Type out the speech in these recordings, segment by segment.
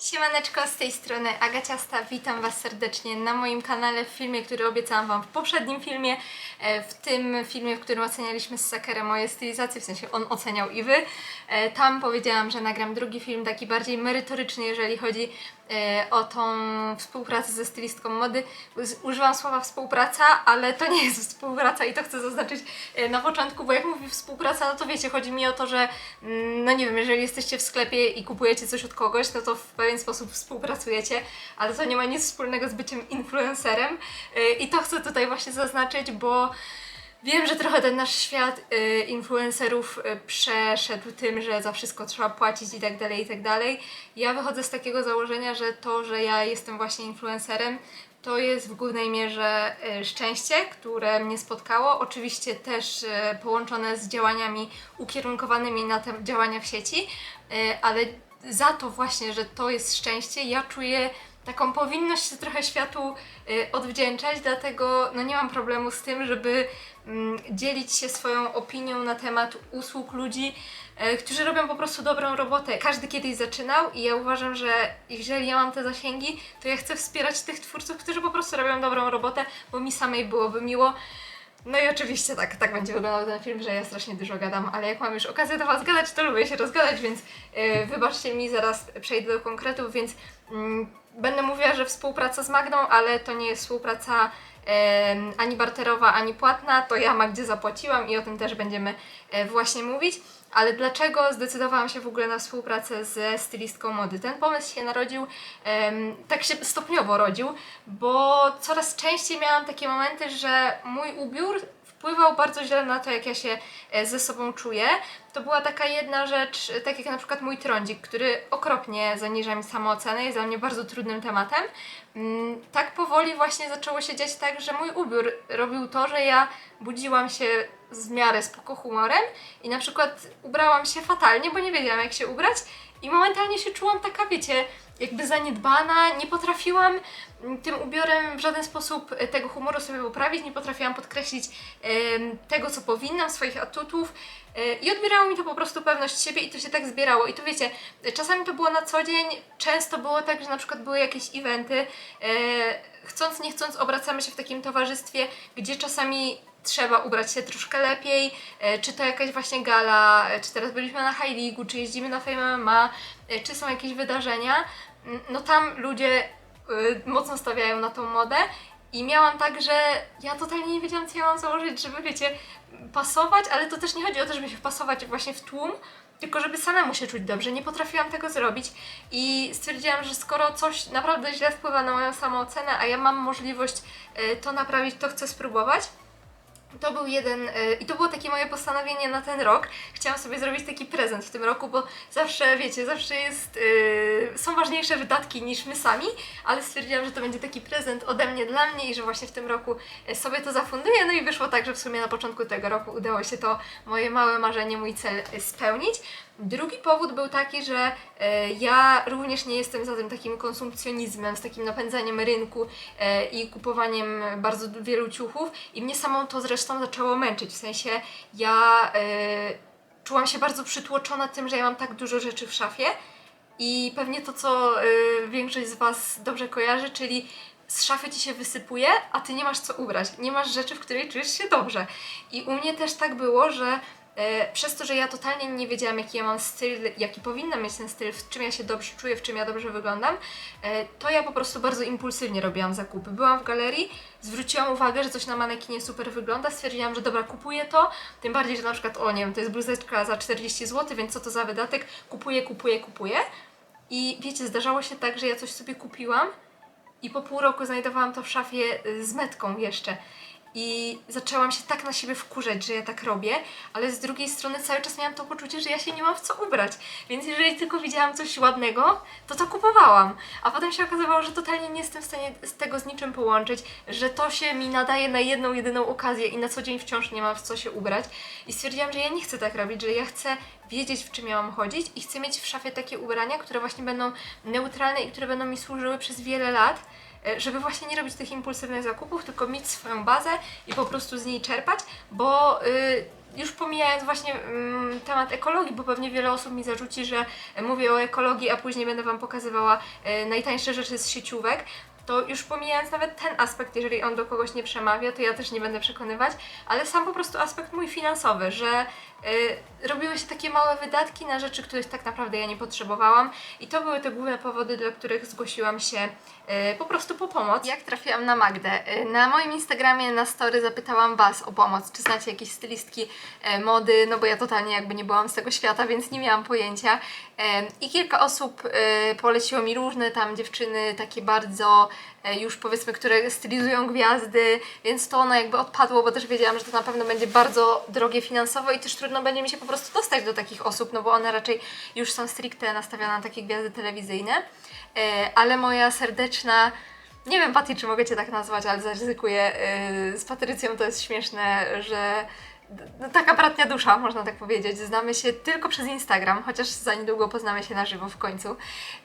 Siemaneczko, z tej strony Agaciasta, witam Was serdecznie na moim kanale w filmie, który obiecałam Wam w poprzednim filmie, e, w tym filmie, w którym ocenialiśmy z Sakerem moje stylizacje, w sensie on oceniał i Wy. E, Tam powiedziałam, że nagram drugi film, taki bardziej merytoryczny, jeżeli chodzi o tą współpracę ze stylistką mody. Używam słowa współpraca, ale to nie jest współpraca i to chcę zaznaczyć e, na początku, bo jak mówię współpraca, no to wiecie, chodzi mi o to, że mm, no nie wiem, jeżeli jesteście w sklepie i kupujecie coś od kogoś, no to w pewien sposób współpracujecie, ale to nie ma nic wspólnego z byciem influencerem E, i to chcę tutaj właśnie zaznaczyć, bo Wiem, że trochę ten nasz świat y, influencerów y, przeszedł tym, że za wszystko trzeba płacić i tak dalej, i tak dalej. Ja wychodzę z takiego założenia, że to, że ja jestem właśnie influencerem, to jest w głównej mierze y, szczęście, które mnie spotkało. Oczywiście też y, połączone z działaniami ukierunkowanymi na te działania w sieci, y, ale za to właśnie, że to jest szczęście, ja czuję taką powinność się trochę światu y, odwdzięczać, dlatego no nie mam problemu z tym, żeby dzielić się swoją opinią na temat usług ludzi, y, którzy robią po prostu dobrą robotę. Każdy kiedyś zaczynał i ja uważam, że jeżeli ja mam te zasięgi, to ja chcę wspierać tych twórców, którzy po prostu robią dobrą robotę, bo mi samej byłoby miło. No i oczywiście tak, tak będzie wyglądał ten film, że ja strasznie dużo gadam, ale jak mam już okazję do Was gadać, to lubię się rozgadać, więc yy, wybaczcie mi, zaraz przejdę do konkretów, więc mm, będę mówiła, że współpraca z Magdą, ale to nie jest współpraca em, ani barterowa, ani płatna, to ja Magdzie zapłaciłam i o tym też będziemy e, właśnie mówić. Ale dlaczego zdecydowałam się w ogóle na współpracę ze stylistką mody? Ten pomysł się narodził, em, tak się stopniowo rodził, bo coraz częściej miałam takie momenty, że mój ubiór wpływał bardzo źle na to, jak ja się e, ze sobą czuję. To była taka jedna rzecz, tak jak na przykład mój trądzik, który okropnie zaniża mi samoocenę, jest dla mnie bardzo trudnym tematem. Mm, Tak powoli właśnie zaczęło się dziać tak, że mój ubiór robił to, że ja budziłam się z miarę spoko humorem i na przykład ubrałam się fatalnie, bo nie wiedziałam jak się ubrać i momentalnie się czułam taka, wiecie, jakby zaniedbana, nie potrafiłam mm, tym ubiorem w żaden sposób e, tego humoru sobie poprawić, nie potrafiłam podkreślić tego, co powinnam, swoich atutów e, i odbierało mi to po prostu pewność siebie i to się tak zbierało. I to wiecie, czasami to było na co dzień, często było tak, że na przykład były jakieś eventy, e, chcąc nie chcąc obracamy się w takim towarzystwie, gdzie czasami trzeba ubrać się troszkę lepiej, e, czy to jakaś właśnie gala, e, czy teraz byliśmy na High League, czy jeździmy na Fame MMA, e, czy są jakieś wydarzenia, Mm, no tam ludzie mocno stawiają na tą modę i miałam tak, że ja totalnie nie wiedziałam, co ja mam założyć, żeby, wiecie, pasować, ale to też nie chodzi o to, żeby się wpasować właśnie w tłum, tylko żeby samemu się czuć dobrze. Nie potrafiłam tego zrobić i stwierdziłam, że skoro coś naprawdę źle wpływa na moją samoocenę, a ja mam możliwość to naprawić, to chcę spróbować. To był jeden, y, i to było takie moje postanowienie na ten rok. Chciałam sobie zrobić taki prezent w tym roku, bo zawsze, wiecie, zawsze jest, y, są ważniejsze wydatki niż my sami, ale stwierdziłam, że to będzie taki prezent ode mnie dla mnie i że właśnie w tym roku y, sobie to zafunduję. No i wyszło tak, że w sumie na początku tego roku udało się to moje małe marzenie, mój cel spełnić. Drugi powód był taki, że e, ja również nie jestem za tym takim konsumpcjonizmem, z takim napędzaniem rynku e, i kupowaniem bardzo wielu ciuchów i mnie samą to zresztą zaczęło męczyć, w sensie ja e, czułam się bardzo przytłoczona tym, że ja mam tak dużo rzeczy w szafie i pewnie to, co y, większość z Was dobrze kojarzy, czyli z szafy ci się wysypuje, a ty nie masz co ubrać. Nie masz rzeczy, w której czujesz się dobrze. I u mnie też tak było, że e, przez to, że ja totalnie nie wiedziałam, jaki ja mam styl, jaki powinnam mieć ten styl, w czym ja się dobrze czuję, w czym ja dobrze wyglądam, e, to ja po prostu bardzo impulsywnie robiłam zakupy. Byłam w galerii, zwróciłam uwagę, że coś na manekinie super wygląda, stwierdziłam, że dobra, kupuję to, tym bardziej, że na przykład, o nie wiem, to jest bluzeczka za 40 zł, więc co to za wydatek, kupuję, kupuję, kupuję. I wiecie, zdarzało się tak, że ja coś sobie kupiłam i po pół roku znajdowałam to w szafie y, z metką jeszcze. I zaczęłam się tak na siebie wkurzać, że ja tak robię, ale z drugiej strony cały czas miałam to poczucie, że ja się nie mam w co ubrać. Więc jeżeli tylko widziałam coś ładnego, to to kupowałam. A potem się okazywało, że totalnie nie jestem w stanie z tego z niczym połączyć, że to się mi nadaje na jedną, jedyną okazję i na co dzień wciąż nie mam w co się ubrać. I stwierdziłam, że ja nie chcę tak robić, że ja chcę wiedzieć, w czym ja mam chodzić i chcę mieć w szafie takie ubrania, które właśnie będą neutralne i które będą mi służyły przez wiele lat żeby właśnie nie robić tych impulsywnych zakupów, tylko mieć swoją bazę i po prostu z niej czerpać, bo y, już pomijając właśnie mm, temat ekologii, bo pewnie wiele osób mi zarzuci, że mówię o ekologii, a później będę Wam pokazywała e, najtańsze rzeczy z sieciówek, to już pomijając nawet ten aspekt, jeżeli on do kogoś nie przemawia, to ja też nie będę przekonywać, ale sam po prostu aspekt mój finansowy, że y, robiły się takie małe wydatki na rzeczy, których tak naprawdę ja nie potrzebowałam i to były te główne powody, dla których zgłosiłam się y, po prostu po pomoc. Jak trafiłam na Magdę? Y, na moim Instagramie na story zapytałam Was o pomoc, czy znacie jakieś stylistki y, mody, no bo ja totalnie jakby nie byłam z tego świata, więc nie miałam pojęcia. I kilka osób poleciło mi różne tam dziewczyny, takie bardzo już powiedzmy, które stylizują gwiazdy, więc to ono jakby odpadło, bo też wiedziałam, że to na pewno będzie bardzo drogie finansowo i też trudno będzie mi się po prostu dostać do takich osób, no bo one raczej już są stricte nastawione na takie gwiazdy telewizyjne. E, Ale moja serdeczna nie wiem, Patty, czy mogę Cię tak nazwać, ale zaryzykuję. Yy, Z Patrycją to jest śmieszne, że taka bratnia dusza, można tak powiedzieć. Znamy się tylko przez Instagram, chociaż za niedługo poznamy się na żywo w końcu.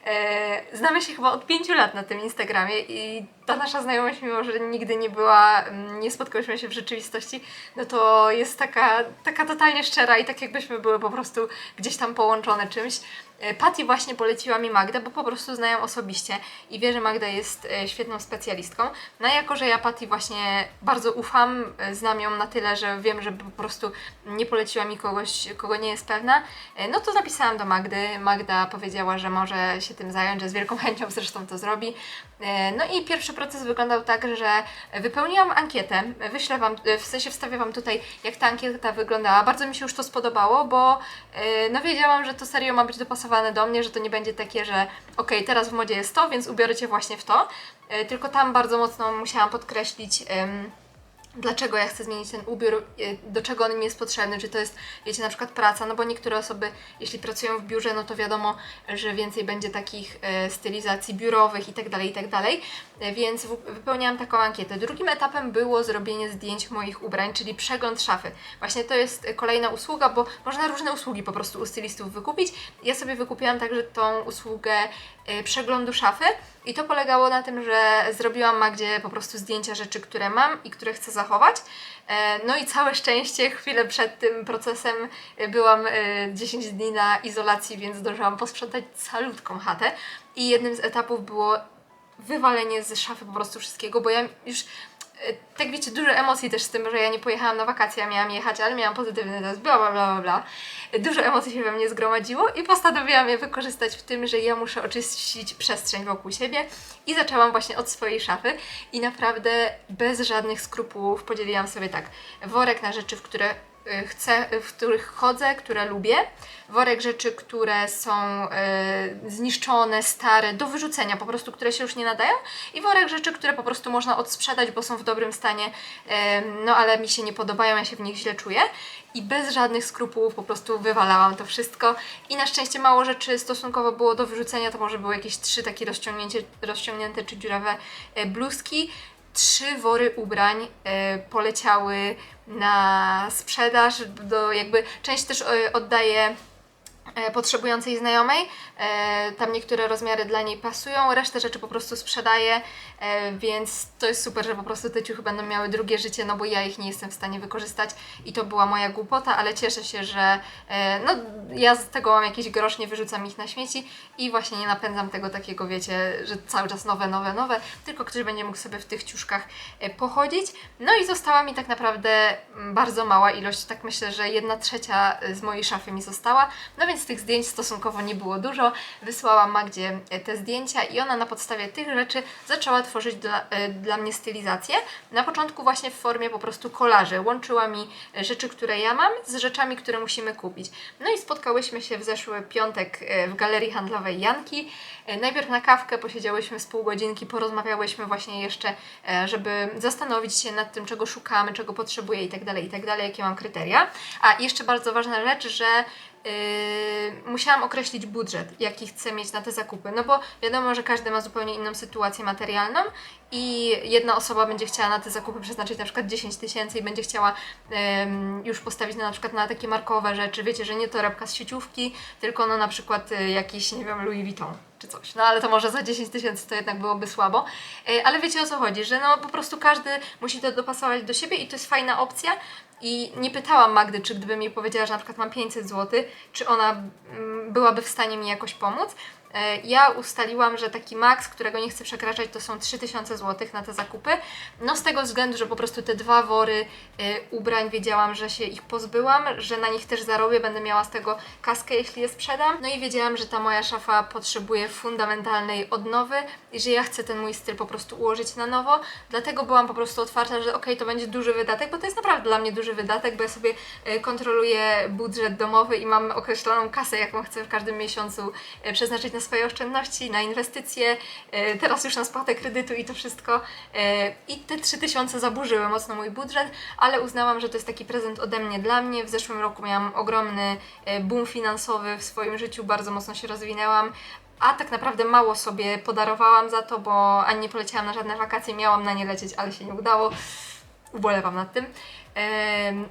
E, znamy się chyba od pięciu lat na tym Instagramie i ta nasza znajomość, mimo że nigdy nie była, mm, nie spotkałyśmy się w rzeczywistości, no to jest taka, taka totalnie szczera i tak jakbyśmy były po prostu gdzieś tam połączone czymś. E, Patty właśnie poleciła mi Magdę, bo po prostu znają osobiście i wie, że Magda jest e, świetną specjalistką. No jako, że ja Patty właśnie bardzo ufam, e, znam ją na tyle, że wiem, że po prostu nie poleciła mi kogoś, kogo nie jest pewna, no to napisałam do Magdy. Magda powiedziała, że może się tym zająć, że z wielką chęcią zresztą to zrobi. No i pierwszy proces wyglądał tak, że wypełniłam ankietę. Wyślę Wam, w sensie wstawię Wam tutaj, jak ta ankieta wyglądała. Bardzo mi się już to spodobało, bo no wiedziałam, że to serio ma być dopasowane do mnie, że to nie będzie takie, że okej, teraz w modzie jest to, więc ubiorę Cię właśnie w to. E, Tylko tam bardzo mocno musiałam podkreślić. Dlaczego ja chcę zmienić ten ubiór, y, do czego on mi jest potrzebny, czy to jest, wiecie, na przykład praca, no bo niektóre osoby, jeśli pracują w biurze, no to wiadomo, że więcej będzie takich e, stylizacji biurowych i tak dalej, i tak dalej, E, więc wypełniałam taką ankietę. Drugim etapem było zrobienie zdjęć moich ubrań, czyli przegląd szafy. Właśnie to jest e, kolejna usługa, bo można różne usługi po prostu u stylistów wykupić. Ja sobie wykupiłam także tą usługę e, przeglądu szafy i to polegało na tym, że zrobiłam Magdzie po prostu zdjęcia rzeczy, które mam i które chcę zachować. E, No i całe szczęście, chwilę przed tym procesem e, byłam e, 10 dni na izolacji, więc zdążyłam posprzątać calutką chatę. I jednym z etapów było wywalenie z szafy po prostu wszystkiego, bo ja już e, tak wiecie, dużo emocji też z tym, że ja nie pojechałam na wakacje, a miałam jechać, ale miałam pozytywny test, bla bla bla bla bla. Dużo emocji się we mnie zgromadziło i postanowiłam je wykorzystać w tym, że ja muszę oczyścić przestrzeń wokół siebie i zaczęłam właśnie od swojej szafy i naprawdę bez żadnych skrupułów podzieliłam sobie tak worek na rzeczy, w które chcę, w których chodzę, które lubię, worek rzeczy, które są y, zniszczone, stare, do wyrzucenia, po prostu, które się już nie nadają. I worek rzeczy, które po prostu można odsprzedać, bo są w dobrym stanie, no ale mi się nie podobają, ja się w nich źle czuję. I bez żadnych skrupułów po prostu wywalałam to wszystko. I na szczęście mało rzeczy stosunkowo było do wyrzucenia, to może były jakieś trzy takie rozciągnięte czy dziurawe bluzki, trzy wory ubrań e, poleciały na sprzedaż, do jakby część też e, oddaję e, potrzebującej znajomej. E, tam niektóre rozmiary dla niej pasują, resztę rzeczy po prostu sprzedaję, e, więc to jest super, że po prostu te ciuchy będą miały drugie życie, no bo ja ich nie jestem w stanie wykorzystać i to była moja głupota, ale cieszę się, że e, no, ja z tego mam jakiś grosz, nie wyrzucam ich na śmieci i właśnie nie napędzam tego takiego, wiecie, że cały czas nowe, nowe, nowe, tylko ktoś będzie mógł sobie w tych ciuszkach e, pochodzić. No i została mi tak naprawdę mm, bardzo mała ilość, tak myślę, że jedna trzecia z mojej szafy mi została, no więc tych zdjęć stosunkowo nie było dużo. Wysłałam Magdzie e, te zdjęcia i ona na podstawie tych rzeczy zaczęła tworzyć dla, e, dla mnie stylizację. Na początku właśnie w formie po prostu kolaży. Łączyła mi e, rzeczy, które ja mam z rzeczami, które musimy kupić. No i spotkałyśmy się w zeszły piątek w galerii handlowej Janki. Najpierw na kawkę posiedziałyśmy z pół godzinki, porozmawiałyśmy właśnie jeszcze, żeby zastanowić się nad tym, czego szukamy, czego potrzebuję i tak dalej, i tak jakie mam kryteria. A jeszcze bardzo ważna rzecz, że Yy, musiałam określić budżet, jaki chcę mieć na te zakupy, no bo wiadomo, że każdy ma zupełnie inną sytuację materialną i jedna osoba będzie chciała na te zakupy przeznaczyć na przykład 10 tysięcy i będzie chciała ym, już postawić na, na przykład na takie markowe rzeczy, wiecie, że nie torebka z sieciówki, tylko no na przykład y, jakiś, nie wiem, Louis Vuitton czy coś. No ale to może za 10 tysięcy to jednak byłoby słabo. E, Ale wiecie o co chodzi, że no po prostu każdy musi to dopasować do siebie i to jest fajna opcja. I nie pytałam Magdy, czy gdyby mi powiedziała, że na przykład mam 500 zł, czy ona mm, byłaby w stanie mi jakoś pomóc. E, Ja ustaliłam, że taki maks, którego nie chcę przekraczać, to są 3000 zł na te zakupy. No z tego względu, że po prostu te dwa wory e, ubrań wiedziałam, że się ich pozbyłam, że na nich też zarobię, będę miała z tego kaskę, jeśli je sprzedam. No i wiedziałam, że ta moja szafa potrzebuje fundamentalnej odnowy i że ja chcę ten mój styl po prostu ułożyć na nowo. Dlatego byłam po prostu otwarta, że okej, to będzie duży wydatek, bo to jest naprawdę dla mnie duży wydatek, bo ja sobie e, kontroluję budżet domowy i mam określoną kasę, jaką chcę w każdym miesiącu przeznaczyć na swoje oszczędności, na inwestycje, e, teraz już na spłatę kredytu i to wszystko. E, I te 3000 zaburzyły mocno mój budżet, ale uznałam, że to jest taki prezent ode mnie dla mnie. W zeszłym roku miałam ogromny e, boom finansowy w swoim życiu, bardzo mocno się rozwinęłam. A tak naprawdę mało sobie podarowałam za to, bo ani nie poleciałam na żadne wakacje, miałam na nie lecieć, ale się nie udało. Ubolewam nad tym.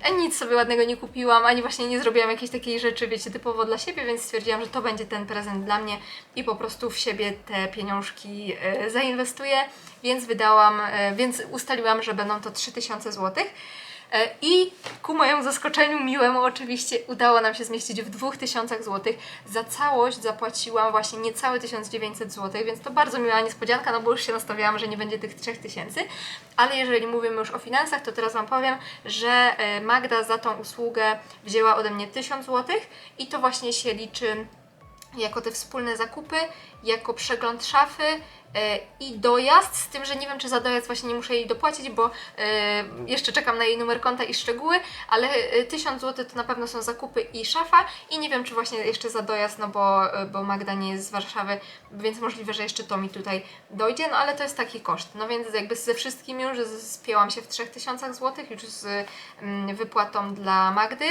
Ani nic sobie ładnego nie kupiłam, ani właśnie nie zrobiłam jakiejś takiej rzeczy, wiecie, typowo dla siebie, więc stwierdziłam, że to będzie ten prezent dla mnie i po prostu w siebie te pieniążki e, zainwestuję, więc wydałam, e, więc ustaliłam, że będą to 3000 zł. E, I ku mojemu zaskoczeniu miłemu oczywiście udało nam się zmieścić w 2000 zł. Za całość zapłaciłam właśnie niecałe 1900 zł, więc to bardzo miła niespodzianka, no bo już się nastawiałam, że nie będzie tych 3000. Ale jeżeli mówimy już o finansach, to teraz Wam powiem, że e, Magda za tą usługę wzięła ode mnie 1000 zł i to właśnie się liczy jako te wspólne zakupy, jako przegląd szafy i dojazd, z tym, że nie wiem, czy za dojazd właśnie nie muszę jej dopłacić, bo e, jeszcze czekam na jej numer konta i szczegóły, ale e, 1000 zł to na pewno są zakupy i szafa i nie wiem, czy właśnie jeszcze za dojazd, no bo, e, bo Magda nie jest z Warszawy, więc możliwe, że jeszcze to mi tutaj dojdzie, no ale to jest taki koszt. No więc jakby ze wszystkim już spięłam się w 3000 zł, już z mm, wypłatą dla Magdy.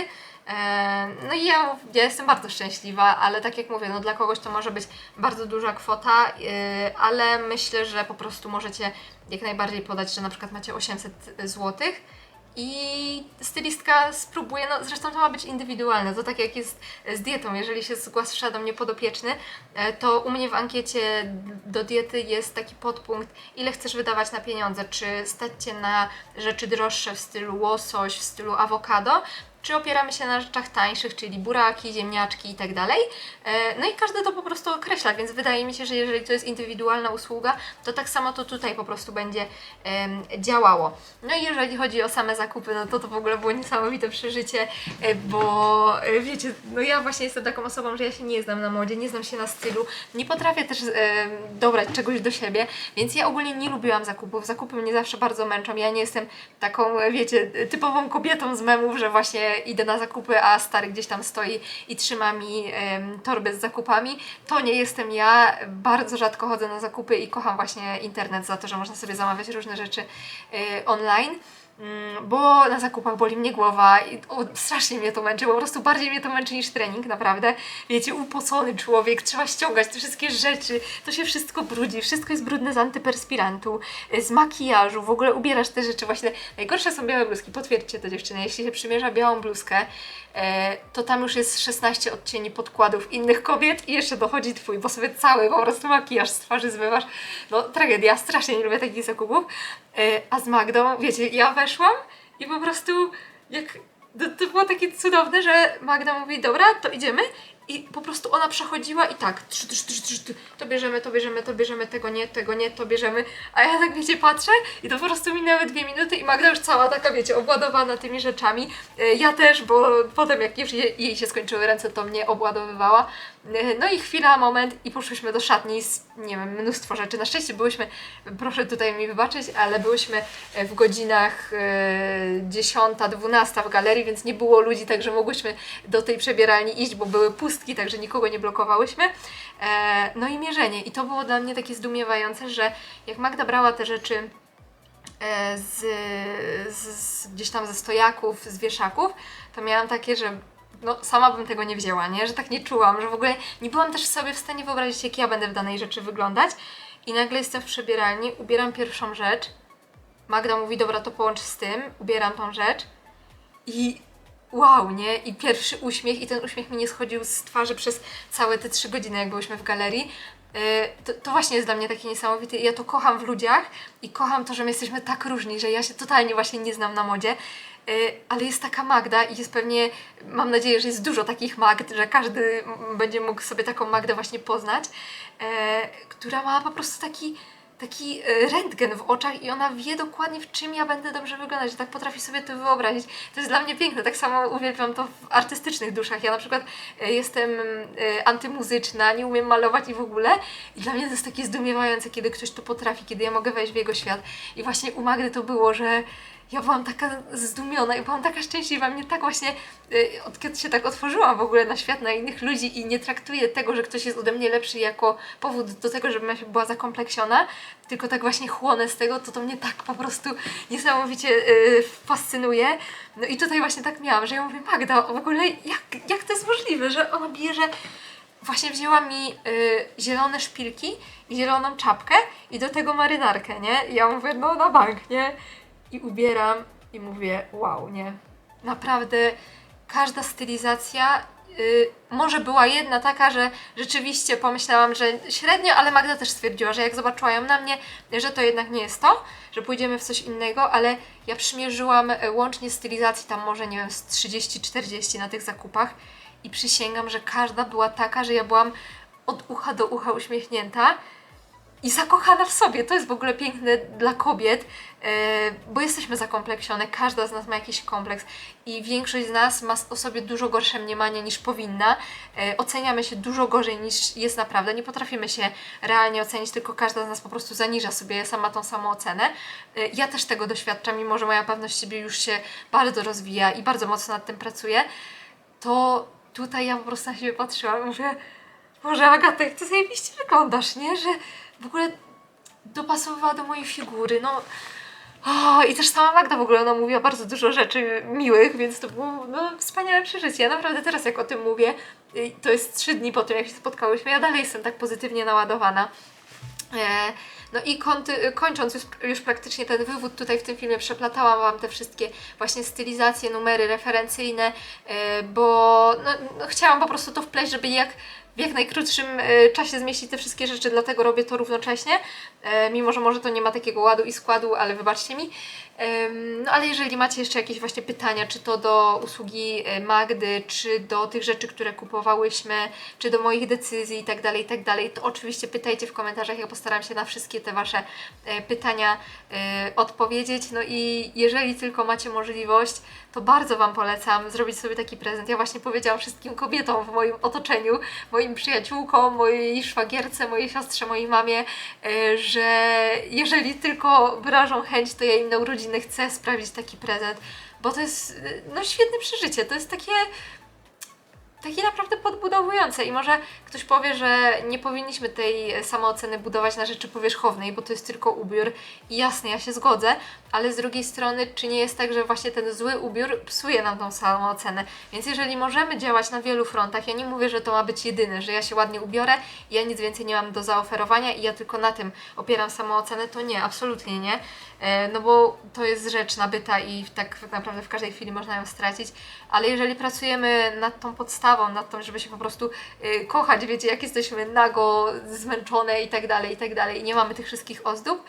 E, No i ja, ja jestem bardzo szczęśliwa, ale tak jak mówię, no dla kogoś to może być bardzo duża kwota, yy, ale myślę, że po prostu możecie jak najbardziej podać, że na przykład macie 800 zł i stylistka spróbuje, no zresztą to ma być indywidualne, to tak jak jest z dietą, jeżeli się zgłasza do mnie podopieczny, e, to u mnie w ankiecie do diety jest taki podpunkt, ile chcesz wydawać na pieniądze, czy stać Cię na rzeczy droższe w stylu łosoś, w stylu awokado, czy opieramy się na rzeczach tańszych, czyli buraki, ziemniaczki i tak dalej. E, No i każdy to po prostu określa, więc wydaje mi się, że jeżeli to jest indywidualna usługa, to tak samo to tutaj po prostu będzie działało. No i jeżeli chodzi o same zakupy, no to to w ogóle było niesamowite przeżycie, e, bo e, wiecie, no ja właśnie jestem taką osobą, że ja się nie znam na modzie, nie znam się na stylu, nie potrafię też dobrać czegoś do siebie, więc ja ogólnie nie lubiłam zakupów. Zakupy mnie zawsze bardzo męczą. Ja nie jestem taką, wiecie, typową kobietą z memów, że właśnie idę na zakupy, a stary gdzieś tam stoi i trzyma mi torbę z zakupami. To nie jestem ja. Bardzo rzadko chodzę na zakupy i kocham właśnie internet za to, że można sobie zamawiać różne rzeczy y, online. Mm, Bo na zakupach boli mnie głowa i o, strasznie mnie to męczy, po prostu bardziej mnie to męczy niż trening, naprawdę. Wiecie, upocony człowiek, trzeba ściągać te wszystkie rzeczy, to się wszystko brudzi, wszystko jest brudne z antyperspirantu, y, z makijażu, w ogóle ubierasz te rzeczy właśnie. Najgorsze są białe bluzki, potwierdźcie to dziewczyny, jeśli się przymierza białą bluzkę, e, to tam już jest 16 odcieni podkładów innych kobiet i jeszcze dochodzi twój, bo sobie cały po prostu makijaż z twarzy zmywasz. No tragedia, strasznie nie lubię takich zakupów. E, A z Magdą, wiecie, ja weszłam i po prostu jak to, to było takie cudowne, że Magda mówi, dobra, to idziemy. I po prostu ona przechodziła i tak, trzy, trzy, trzy, trzy, to bierzemy, to bierzemy, to bierzemy, tego nie, tego nie, to bierzemy. A ja tak, wiecie, patrzę i to po prostu minęły dwie minuty i Magda już cała taka, wiecie, obładowana tymi rzeczami. E, Ja też, bo potem jak już je, jej się skończyły ręce, to mnie obładowywała. E, No i chwila, moment i poszłyśmy do szatni z, nie wiem, mnóstwo rzeczy. Na szczęście byłyśmy, proszę tutaj mi wybaczyć, ale byłyśmy e, w godzinach e, 10-12 w galerii, więc nie było ludzi, także mogłyśmy do tej przebieralni iść, bo były także nikogo nie blokowałyśmy. E, No i mierzenie. I to było dla mnie takie zdumiewające, że jak Magda brała te rzeczy e, z, z, z gdzieś tam ze stojaków, z wieszaków, to miałam takie, że no sama bym tego nie wzięła, nie? Że tak nie czułam, że w ogóle nie byłam też sobie w stanie wyobrazić, jak ja będę w danej rzeczy wyglądać. I nagle jestem w przebieralni, ubieram pierwszą rzecz. Magda mówi, dobra, to połącz z tym, ubieram tą rzecz. I wow, nie? I pierwszy uśmiech, i ten uśmiech mi nie schodził z twarzy przez całe te trzy godziny, jak byłyśmy w galerii. Yy, To, to właśnie jest dla mnie takie niesamowite ja to kocham w ludziach i kocham to, że my jesteśmy tak różni, że ja się totalnie właśnie nie znam na modzie. y, ale jest taka Magda i jest pewnie, mam nadzieję, że jest dużo takich Magd, że każdy będzie mógł sobie taką Magdę właśnie poznać, e, która ma po prostu taki taki e, rentgen w oczach i ona wie dokładnie w czym ja będę dobrze wyglądać, tak potrafi sobie to wyobrazić. To jest dla mnie piękne, tak samo uwielbiam to w artystycznych duszach. Ja na przykład e, jestem e, antymuzyczna, nie umiem malować i w ogóle i dla mnie to jest takie zdumiewające, kiedy ktoś to potrafi, kiedy ja mogę wejść w jego świat. I właśnie u Magdy to było, że ja byłam taka zdumiona i byłam taka szczęśliwa. Mnie tak właśnie, y, od kiedy się tak otworzyłam w ogóle na świat, na innych ludzi i nie traktuję tego, że ktoś jest ode mnie lepszy jako powód do tego, żebym ja się była zakompleksiona, tylko tak właśnie chłonę z tego, to to mnie tak po prostu niesamowicie y, fascynuje. No i tutaj właśnie tak miałam, że ja mówię, Magda, w ogóle jak, jak to jest możliwe, że ona bierze właśnie wzięła mi y, zielone szpilki i zieloną czapkę i do tego marynarkę, nie? I ja mówię, no na bank, nie? I ubieram i mówię, wow, nie? Naprawdę każda stylizacja y, może była jedna taka, że rzeczywiście pomyślałam, że średnio, ale Magda też stwierdziła, że jak zobaczyła ją na mnie, że to jednak nie jest to, że pójdziemy w coś innego, ale ja przymierzyłam y, łącznie stylizacji tam może, nie wiem, z 30-40 na tych zakupach i przysięgam, że każda była taka, że ja byłam od ucha do ucha uśmiechnięta i zakochana w sobie. To jest w ogóle piękne dla kobiet, e, bo jesteśmy zakompleksione. Każda z nas ma jakiś kompleks i większość z nas ma o sobie dużo gorsze mniemanie niż powinna. E, oceniamy się dużo gorzej niż jest naprawdę. Nie potrafimy się realnie ocenić, tylko każda z nas po prostu zaniża sobie sama tą samą ocenę. E, ja też tego doświadczam, mimo że moja pewność siebie już się bardzo rozwija i bardzo mocno nad tym pracuję, to tutaj ja po prostu na siebie patrzyłam i mówię, Boże Agata, jak ty zajebiście wyglądasz, nie? Że w ogóle dopasowywała do mojej figury, no... O, I też sama Magda w ogóle, ona mówiła bardzo dużo rzeczy miłych, więc to było no, wspaniałe przeżycie. Ja naprawdę teraz jak o tym mówię, y, to jest trzy dni po tym, jak się spotkałyśmy, ja dalej jestem tak pozytywnie naładowana. E, No i kończąc już, już praktycznie ten wywód tutaj w tym filmie, przeplatałam Wam te wszystkie właśnie stylizacje, numery referencyjne, e, bo no, no, chciałam po prostu to wpleść, żeby jak w jak najkrótszym e, czasie zmieścić te wszystkie rzeczy, dlatego robię to równocześnie, e, mimo że może to nie ma takiego ładu i składu, ale wybaczcie mi. No ale jeżeli macie jeszcze jakieś właśnie pytania, czy to do usługi e, Magdy, czy do tych rzeczy, które kupowałyśmy, czy do moich decyzji i tak dalej, tak dalej, to oczywiście pytajcie w komentarzach, ja postaram się na wszystkie te Wasze pytania odpowiedzieć. No i jeżeli tylko macie możliwość, to bardzo Wam polecam zrobić sobie taki prezent. Ja właśnie powiedziałam wszystkim kobietom w moim otoczeniu, moim przyjaciółkom, mojej szwagierce, mojej siostrze, mojej mamie, e, że jeżeli tylko wyrażą chęć, to ja im na urodziny chcę sprawić taki prezent, bo to jest e, no świetne przeżycie. To jest takie takie naprawdę podbudowujące i może ktoś powie, że nie powinniśmy tej samooceny budować na rzeczy powierzchownej, bo to jest tylko ubiór i jasne, ja się zgodzę, ale z drugiej strony, czy nie jest tak, że właśnie ten zły ubiór psuje nam tą samoocenę? Więc jeżeli możemy działać na wielu frontach, ja nie mówię, że to ma być jedyne, że ja się ładnie ubiorę ja nic więcej nie mam do zaoferowania i ja tylko na tym opieram samoocenę, to nie, absolutnie nie. E, No bo to jest rzecz nabyta i tak naprawdę w każdej chwili można ją stracić, ale jeżeli pracujemy nad tą podstawą, nad tym, żeby się po prostu y, kochać, wiecie, jak jesteśmy nago, zmęczone i tak dalej, i tak dalej, i nie mamy tych wszystkich ozdób,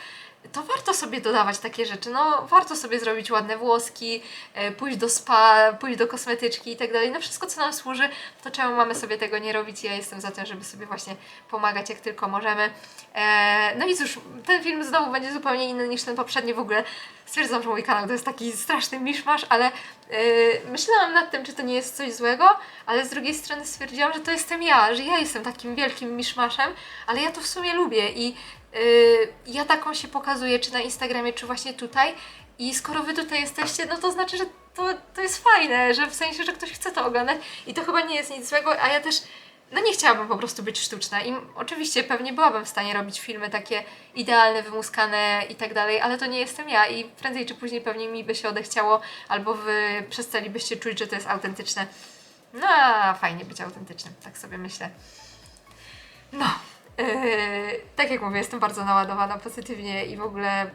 to warto sobie dodawać takie rzeczy. No, warto sobie zrobić ładne włoski, e, pójść do spa, pójść do kosmetyczki i tak dalej. No, wszystko, co nam służy, to czemu mamy sobie tego nie robić? Ja jestem za tym, żeby sobie właśnie pomagać, jak tylko możemy. E, no i cóż, ten film znowu będzie zupełnie inny niż ten poprzedni. W ogóle stwierdzam, że mój kanał to jest taki straszny miszmasz, ale e, myślałam nad tym, czy to nie jest coś złego, ale z drugiej strony stwierdziłam, że to jestem ja, że ja jestem takim wielkim miszmaszem, ale ja to w sumie lubię i Yy, ja taką się pokazuję, czy na Instagramie, czy właśnie tutaj. I skoro wy tutaj jesteście, no to znaczy, że to, to jest fajne, że w sensie, że ktoś chce to oglądać i to chyba nie jest nic złego, a ja też no nie chciałabym po prostu być sztuczna i oczywiście pewnie byłabym w stanie robić filmy takie idealne, wymuskane i tak dalej, ale to nie jestem ja i prędzej czy później pewnie mi by się odechciało albo wy przestalibyście czuć, że to jest autentyczne. No, a fajnie być autentycznym, tak sobie myślę. No, tak jak mówię, jestem bardzo naładowana pozytywnie i w ogóle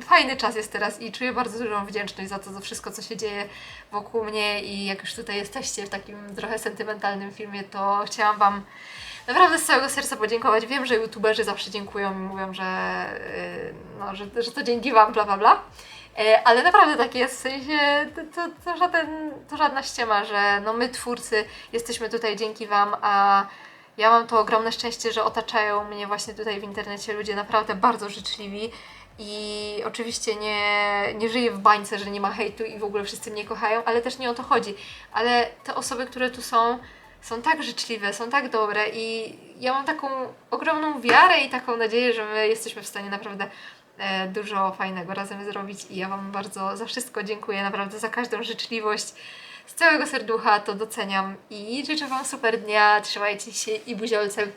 fajny czas jest teraz i czuję bardzo dużą wdzięczność za to, za wszystko, co się dzieje wokół mnie i jak już tutaj jesteście w takim trochę sentymentalnym filmie, to chciałam Wam naprawdę z całego serca podziękować. Wiem, że youtuberzy zawsze dziękują i mówią, że, yy, no, że, że to dzięki Wam, bla bla bla. E, Ale naprawdę tak jest, w sensie to, to, to, żaden, to żadna ściema, że no my twórcy jesteśmy tutaj dzięki Wam, a ja mam to ogromne szczęście, że otaczają mnie właśnie tutaj w internecie ludzie naprawdę bardzo życzliwi i oczywiście nie, nie żyję w bańce, że nie ma hejtu i w ogóle wszyscy mnie kochają, ale też nie o to chodzi. Ale te osoby, które tu są, są tak życzliwe, są tak dobre i ja mam taką ogromną wiarę i taką nadzieję, że my jesteśmy w stanie naprawdę e, dużo fajnego razem zrobić i ja Wam bardzo za wszystko dziękuję, naprawdę za każdą życzliwość. Z całego serducha to doceniam i życzę Wam super dnia, trzymajcie się i buziolcem